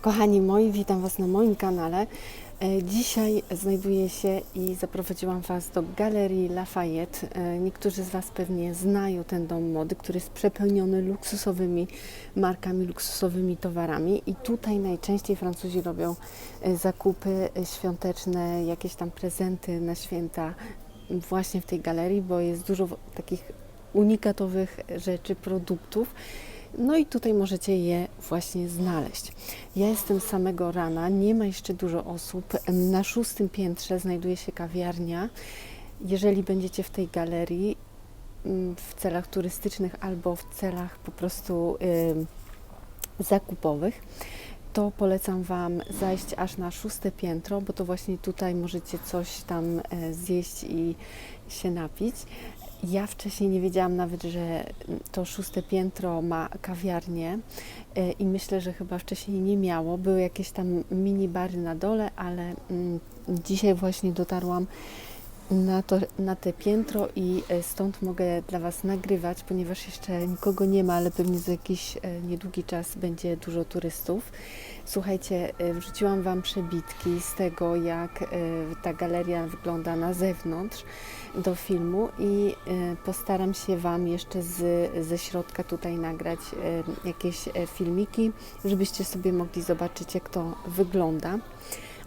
Kochani moi, witam Was na moim kanale. E, Dzisiaj znajduję się i zaprowadziłam Was do Galerii Lafayette. E, Niektórzy z Was pewnie znają ten dom mody, który jest przepełniony luksusowymi markami, luksusowymi towarami i tutaj najczęściej Francuzi robią e, zakupy świąteczne, jakieś tam prezenty na święta właśnie w tej galerii, bo jest dużo takich unikatowych rzeczy, produktów. No i tutaj możecie je właśnie znaleźć. Ja jestem samego rana, nie ma jeszcze dużo osób. Na szóstym piętrze znajduje się kawiarnia. Jeżeli będziecie w tej galerii mm, w celach turystycznych albo w celach po prostu ym, zakupowych, to polecam Wam zajść aż na szóste piętro, bo to właśnie tutaj możecie coś tam e, zjeść i się napić. Ja wcześniej nie wiedziałam nawet, że to szóste piętro ma kawiarnię e, i myślę, że chyba wcześniej nie miało. Były jakieś tam mini bary na dole, ale mm, dzisiaj właśnie dotarłam na, to, na te piętro i e, stąd mogę dla Was nagrywać, ponieważ jeszcze nikogo nie ma, ale pewnie za jakiś e, niedługi czas będzie dużo turystów. Słuchajcie, e, wrzuciłam Wam przebitki z tego, jak ta galeria wygląda na zewnątrz do filmu i postaram się Wam jeszcze z, ze środka tutaj nagrać jakieś filmiki, żebyście sobie mogli zobaczyć, jak to wygląda.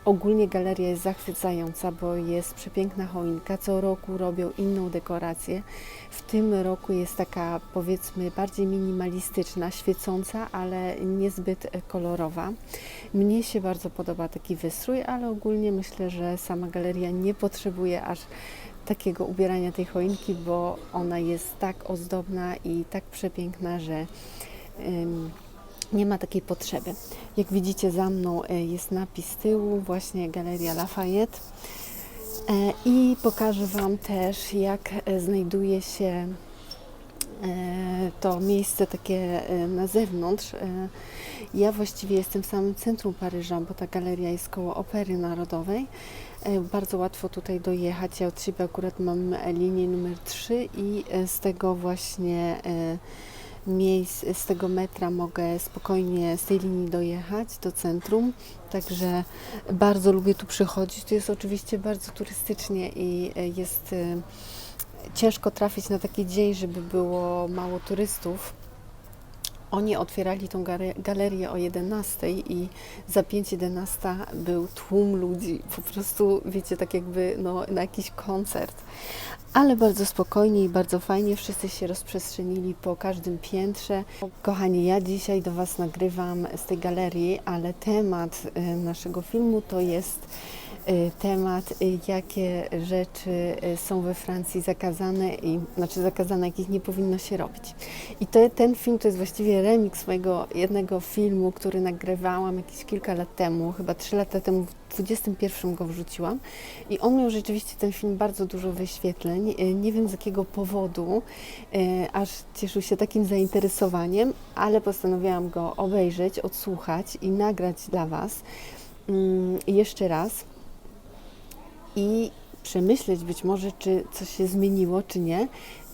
Ogólnie galeria jest zachwycająca, bo jest przepiękna choinka. Co roku robią inną dekorację. W tym roku jest taka powiedzmy bardziej minimalistyczna, świecąca, ale niezbyt kolorowa. Mnie się bardzo podoba taki wystrój, ale ogólnie myślę, że sama galeria nie potrzebuje aż takiego ubierania tej choinki, bo ona jest tak ozdobna i tak przepiękna, że nie ma takiej potrzeby. Jak widzicie za mną e, jest napis z tyłu, właśnie Galeria Lafayette. E, I pokażę Wam też, jak e, znajduje się to miejsce takie na zewnątrz. Ja właściwie jestem w samym centrum Paryża, bo ta galeria jest koło Opery Narodowej. Bardzo łatwo tutaj dojechać. Ja od siebie akurat mam linię numer 3 i z tego właśnie miejsc, z tego metra mogę spokojnie z tej linii dojechać do centrum. Także bardzo lubię tu przychodzić. Tu jest oczywiście bardzo turystycznie i e, jest e, ciężko trafić na taki dzień, żeby było mało turystów. Oni otwierali tą galerię o 11 i za 5.11 był tłum ludzi. Po prostu, wiecie, tak jakby no, na jakiś koncert. Ale bardzo spokojnie i bardzo fajnie. Wszyscy się rozprzestrzenili po każdym piętrze. Kochani, ja dzisiaj do Was nagrywam z tej galerii, ale temat y, naszego filmu to jest y, temat, y, jakie rzeczy są we Francji zakazane i znaczy zakazane, jakich nie powinno się robić. I to, ten film to jest właściwie remix mojego jednego filmu, który nagrywałam jakieś kilka lat temu, chyba trzy lata temu, w 21 go wrzuciłam. I on miał rzeczywiście ten film bardzo dużo wyświetleń. Y, Nie wiem z jakiego powodu, y, aż cieszył się takim zainteresowaniem, ale postanowiłam go obejrzeć, odsłuchać i nagrać dla Was mm, jeszcze raz i przemyśleć być może, czy coś się zmieniło, czy nie.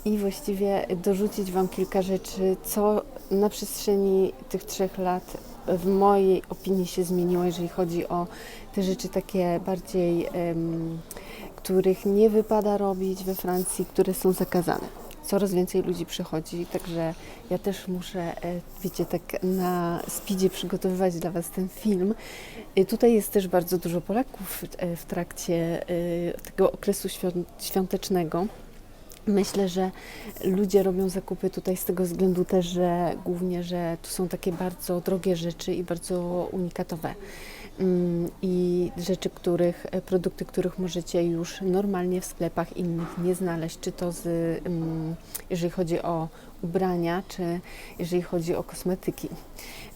I właściwie dorzucić Wam kilka rzeczy, co na przestrzeni tych trzech lat w mojej opinii się zmieniło, jeżeli chodzi o te rzeczy takie bardziej, em, których nie wypada robić we Francji, które są zakazane. Coraz więcej ludzi przychodzi, także ja też muszę, e, wiecie, tak na speedzie przygotowywać dla Was ten film. Y, Tutaj jest też bardzo dużo Polaków e, w trakcie e, tego okresu świąt- świątecznego. Myślę, że ludzie robią zakupy tutaj z tego względu też, że głównie, że tu są takie bardzo drogie rzeczy i bardzo unikatowe. Mm, I rzeczy, których, e, produkty, których możecie już normalnie w sklepach innych nie znaleźć, czy to z, mm, jeżeli chodzi o ubrania, czy jeżeli chodzi o kosmetyki.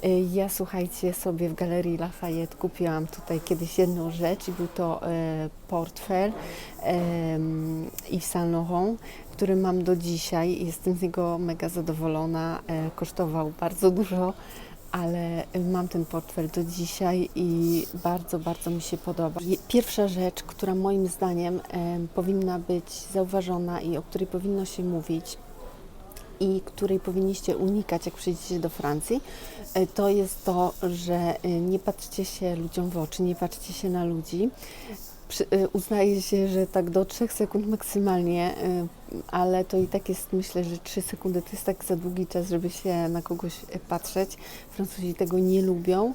Y, Ja słuchajcie sobie w Galerii Lafayette kupiłam tutaj kiedyś jedną rzecz i był to e, portfel em, Yves Saint Laurent, który mam do dzisiaj jestem z niego mega zadowolona. E, Kosztował bardzo dużo, ale mam ten portfel do dzisiaj i bardzo, bardzo mi się podoba. Pierwsza rzecz, która moim zdaniem em, powinna być zauważona i o której powinno się mówić, i której powinniście unikać, jak przyjdziecie do Francji, e, to jest to, że e, nie patrzcie się ludziom w oczy, nie patrzcie się na ludzi. E, Uznaje się, że tak do 3 sekund maksymalnie, e, ale to i tak jest, myślę, że 3 sekundy to jest tak za długi czas, żeby się na kogoś e, patrzeć. Francuzi tego nie lubią.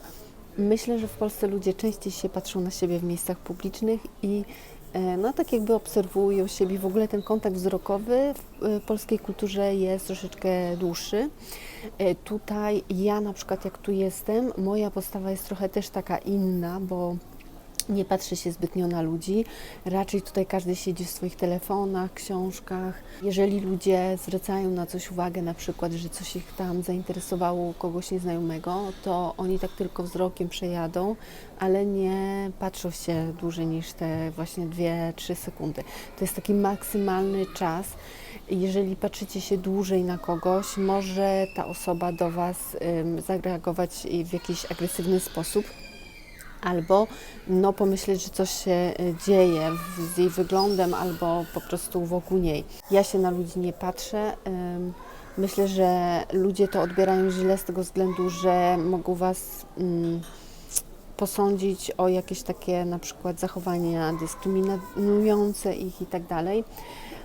Myślę, że w Polsce ludzie częściej się patrzą na siebie w miejscach publicznych i no tak jakby obserwują siebie. W ogóle ten kontakt wzrokowy w polskiej kulturze jest troszeczkę dłuższy. Tutaj ja na przykład jak tu jestem, moja postawa jest trochę też taka inna, bo nie patrzy się zbytnio na ludzi. Raczej tutaj każdy siedzi w swoich telefonach, książkach. Jeżeli ludzie zwracają na coś uwagę, na przykład, że coś ich tam zainteresowało kogoś nieznajomego, to oni tak tylko wzrokiem przejadą, ale nie patrzą się dłużej niż te właśnie 2-3 sekundy. To jest taki maksymalny czas. Jeżeli patrzycie się dłużej na kogoś, może ta osoba do Was zareagować w jakiś agresywny sposób albo no, pomyśleć, że coś się y, dzieje z jej wyglądem albo po prostu wokół niej. Ja się na ludzi nie patrzę. Myślę, że ludzie to odbierają źle z tego względu, że mogą Was mm, posądzić o jakieś takie na przykład zachowania dyskryminujące ich i tak dalej,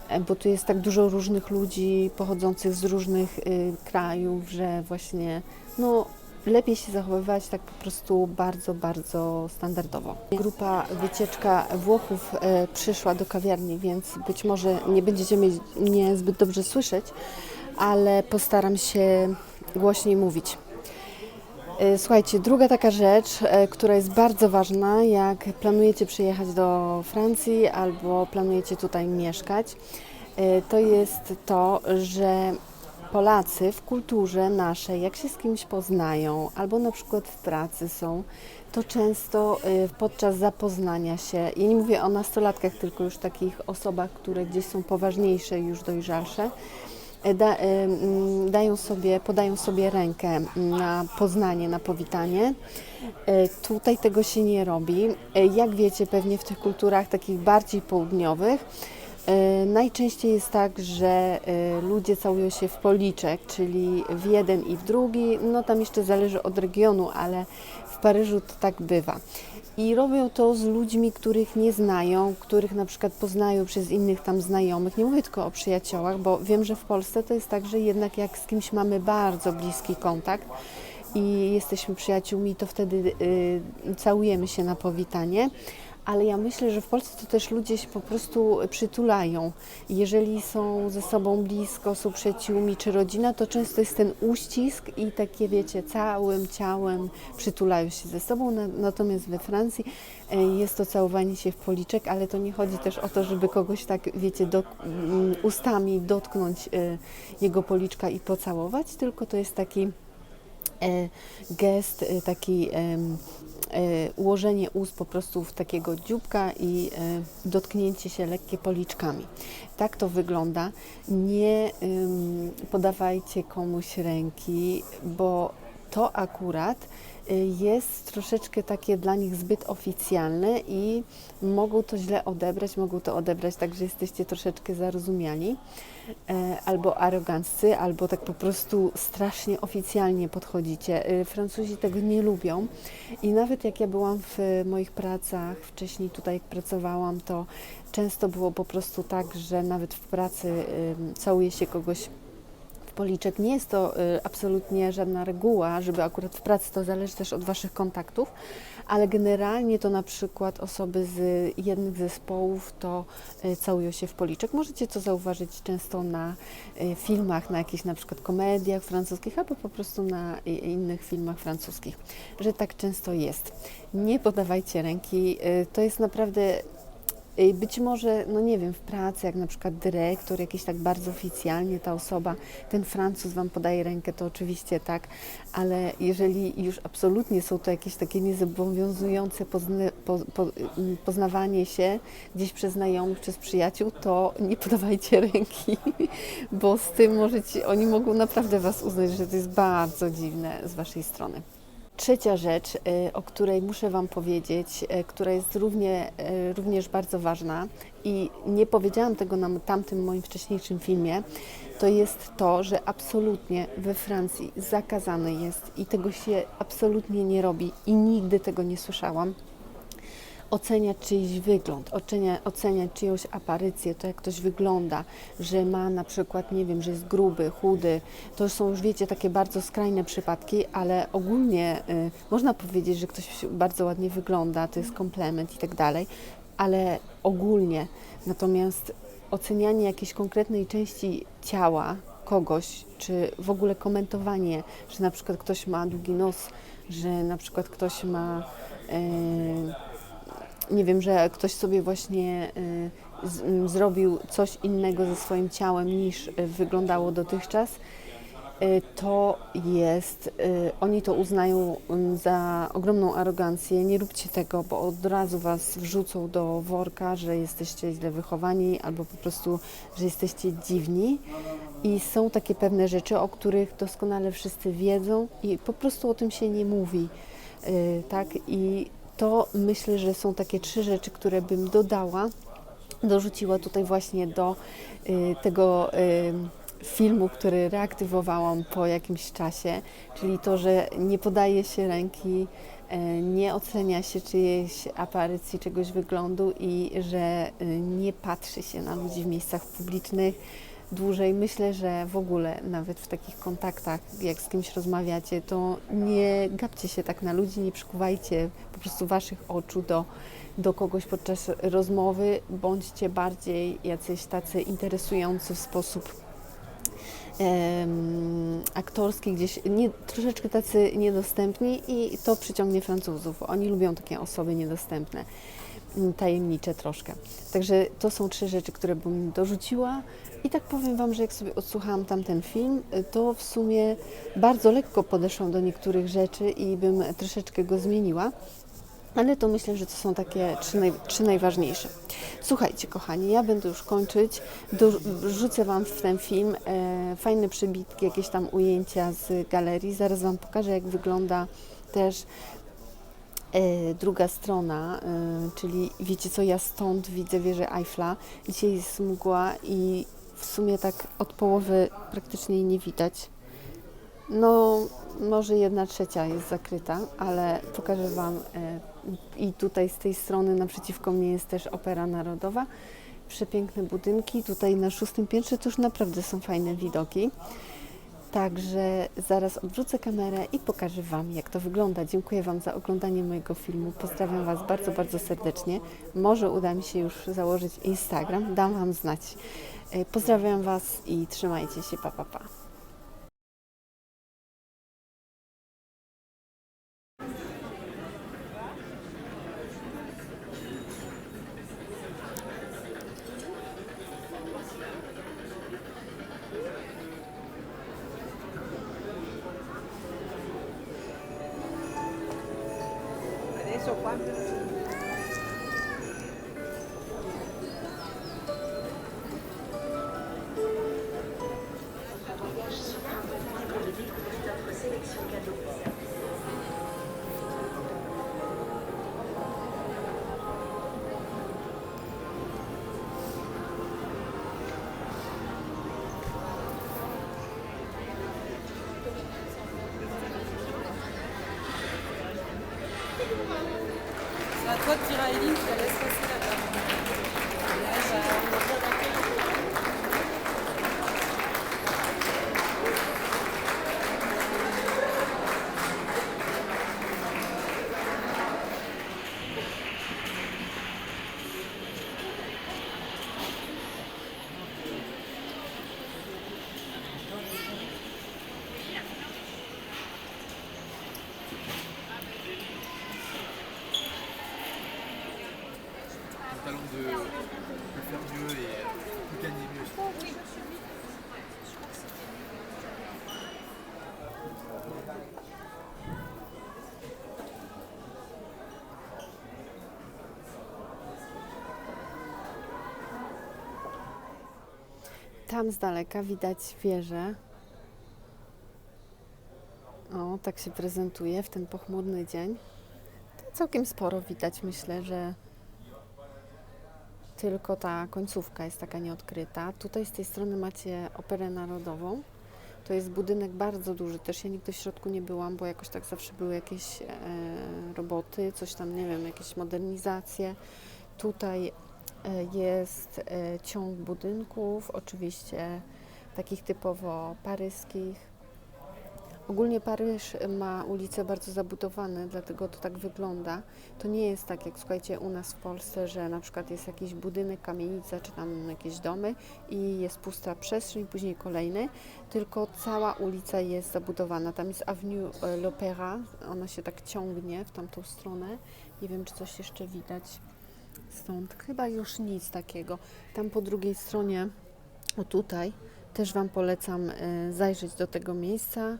E, bo tu jest tak dużo różnych ludzi pochodzących z różnych y, krajów, że właśnie no, lepiej się zachowywać tak po prostu bardzo, bardzo standardowo. Grupa wycieczka Włochów e, przyszła do kawiarni, więc być może nie będziecie mnie, zbyt dobrze słyszeć, ale postaram się głośniej mówić. E, Słuchajcie, druga taka rzecz, e, która jest bardzo ważna, jak planujecie przyjechać do Francji albo planujecie tutaj mieszkać, to jest to, że Polacy w kulturze naszej, jak się z kimś poznają, albo na przykład w pracy są, to często y, podczas zapoznania się, ja nie mówię o nastolatkach, tylko już takich osobach, które gdzieś są poważniejsze, już dojrzalsze, y, da, y, mm, dają sobie, podają sobie rękę na poznanie, na powitanie. Tutaj tego się nie robi. Jak wiecie, pewnie w tych kulturach takich bardziej południowych, Najczęściej jest tak, że e, ludzie całują się w policzek, czyli w jeden i w drugi. No tam jeszcze zależy od regionu, ale w Paryżu to tak bywa. I robią to z ludźmi, których nie znają, których na przykład poznają przez innych tam znajomych. Nie mówię tylko o przyjaciołach, bo wiem, że w Polsce to jest tak, że jednak jak z kimś mamy bardzo bliski kontakt i jesteśmy przyjaciółmi, to wtedy y, całujemy się na powitanie ale ja myślę, że w Polsce to też ludzie się po prostu przytulają. Jeżeli są ze sobą blisko, są przyjaciółmi czy rodzina, to często jest ten uścisk i takie, wiecie, całym ciałem przytulają się ze sobą. Na- Natomiast we Francji e, jest to całowanie się w policzek, ale to nie chodzi też o to, żeby kogoś tak, wiecie, do, mm, ustami dotknąć e, jego policzka i pocałować, tylko to jest taki e, gest, taki ułożenie ust po prostu w takiego dzióbka i e, dotknięcie się lekkie policzkami. Tak to wygląda. Nie podawajcie komuś ręki, bo to akurat jest troszeczkę takie dla nich zbyt oficjalne i mogą to źle odebrać, mogą to odebrać tak, że jesteście troszeczkę zarozumiali e, albo aroganccy, albo tak po prostu strasznie oficjalnie podchodzicie. Y, Francuzi tego nie lubią i nawet jak ja byłam w moich pracach, wcześniej tutaj jak pracowałam, to często było po prostu tak, że nawet w pracy y, całuje się kogoś policzek. Nie jest to y, absolutnie żadna reguła, żeby akurat w pracy to zależy też od Waszych kontaktów, ale generalnie to na przykład osoby z jednych zespołów to y, całują się w policzek. Możecie to zauważyć często na y, filmach, na jakichś na przykład komediach francuskich albo po prostu na innych filmach francuskich, że tak często jest. Nie podawajcie ręki, to jest naprawdę Y, Być może, no nie wiem, w pracy, jak na przykład dyrektor, jakiś tak bardzo oficjalnie ta osoba, ten Francuz Wam podaje rękę, to oczywiście tak, ale jeżeli już absolutnie są to jakieś takie niezobowiązujące pozna, po, po, mm, poznawanie się gdzieś przez znajomych, przez przyjaciół, to nie podawajcie ręki, bo z tym możecie, oni mogą naprawdę Was uznać, że to jest bardzo dziwne z Waszej strony. Trzecia rzecz, y, o której muszę Wam powiedzieć, y, która jest równie, y, również bardzo ważna i nie powiedziałam tego na tamtym moim wcześniejszym filmie, to jest to, że absolutnie we Francji zakazane jest i tego się absolutnie nie robi i nigdy tego nie słyszałam oceniać czyjś wygląd, ocenia, oceniać czyjąś aparycję, to jak ktoś wygląda, że ma na przykład, nie wiem, że jest gruby, chudy. To są już, wiecie, takie bardzo skrajne przypadki, ale ogólnie y, można powiedzieć, że ktoś bardzo ładnie wygląda, to jest komplement i tak dalej, ale ogólnie. Natomiast ocenianie jakiejś konkretnej części ciała kogoś, czy w ogóle komentowanie, że na przykład ktoś ma długi nos, że na przykład ktoś ma. y, nie wiem, że ktoś sobie właśnie y, z, m, zrobił coś innego ze swoim ciałem niż y, wyglądało dotychczas, y, to jest, oni to uznają mm, za ogromną arogancję. Nie róbcie tego, bo od razu was wrzucą do worka, że jesteście źle wychowani albo po prostu, że jesteście dziwni. I są takie pewne rzeczy, o których doskonale wszyscy wiedzą i po prostu o tym się nie mówi. Tak? I to myślę, że są takie trzy rzeczy, które bym dodała, dorzuciła tutaj właśnie do y, tego y, filmu, który reaktywowałam po jakimś czasie, czyli to, że nie podaje się ręki, y, nie ocenia się czyjejś aparycji, czegoś wyglądu i że y, nie patrzy się na ludzi w miejscach publicznych dłużej. Myślę, że w ogóle nawet w takich kontaktach, jak z kimś rozmawiacie, to nie gapcie się tak na ludzi, nie przykuwajcie po prostu waszych oczu do, do kogoś podczas rozmowy, bądźcie bardziej jacyś tacy interesujący w sposób em, aktorski, gdzieś nie, troszeczkę tacy niedostępni i to przyciągnie Francuzów. Oni lubią takie osoby niedostępne, tajemnicze troszkę. Także to są trzy rzeczy, które bym dorzuciła. I tak powiem Wam, że jak sobie odsłuchałam tamten film, to w sumie bardzo lekko podeszłam do niektórych rzeczy i bym troszeczkę go zmieniła. Ale to myślę, że to są takie trzy, naj, trzy najważniejsze. Słuchajcie, kochani, ja będę już kończyć. Dorzucę Wam w ten film e, fajne przybitki, jakieś tam ujęcia z galerii. Zaraz Wam pokażę, jak wygląda też druga strona, e, czyli wiecie co, ja stąd widzę wieżę Eiffla. Dzisiaj jest mgła i w sumie tak od połowy praktycznie jej nie widać. No, może jedna trzecia jest zakryta, ale pokażę Wam e, i tutaj z tej strony naprzeciwko mnie jest też Opera Narodowa. Przepiękne budynki. Tutaj na szóstym piętrze to już naprawdę są fajne widoki. Także zaraz odwrócę kamerę i pokażę Wam, jak to wygląda. Dziękuję Wam za oglądanie mojego filmu. Pozdrawiam Was bardzo, bardzo serdecznie. Może uda mi się już założyć Instagram, dam Wam znać. E, Pozdrawiam Was i trzymajcie się. Pa, pa, pa. seu quarto. 入りに来たら少しだった。De faire mieux et de gagner mieux. Tam z daleka widać wieżę. O, tak się prezentuje w ten pochmurny dzień. To całkiem sporo widać, myślę, że tylko ta końcówka jest taka nieodkryta. Tutaj z tej strony macie Operę Narodową. To jest budynek bardzo duży, też ja nigdy w środku nie byłam, bo jakoś tak zawsze były jakieś e, roboty, coś tam, nie wiem, jakieś modernizacje. Tutaj e, jest e, ciąg budynków, oczywiście takich typowo paryskich. Ogólnie Paryż ma ulice bardzo zabudowane, dlatego to tak wygląda. To nie jest tak jak słuchajcie u nas w Polsce, że na przykład jest jakiś budynek, kamienica czy tam jakieś domy i jest pusta przestrzeń, później kolejny, tylko cała ulica jest zabudowana. Tam jest Avenue e, l'Opéra, ona się tak ciągnie w tamtą stronę. Nie wiem, czy coś jeszcze widać stąd. Chyba już nic takiego. Tam po drugiej stronie, o tutaj, też Wam polecam e, zajrzeć do tego miejsca,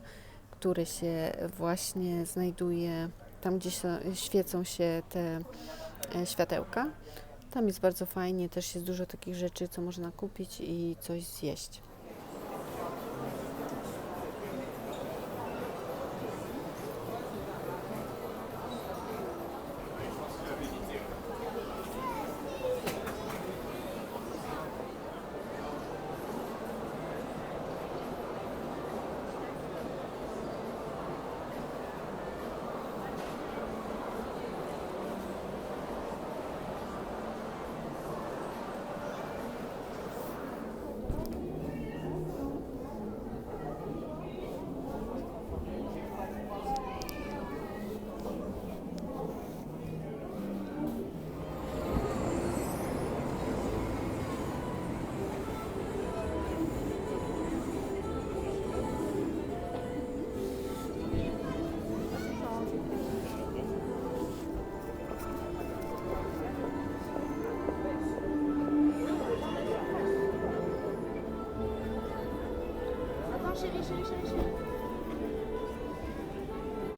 które się właśnie znajduje tam, gdzie świecą się te e, światełka. Tam jest bardzo fajnie, też jest dużo takich rzeczy, co można kupić i coś zjeść.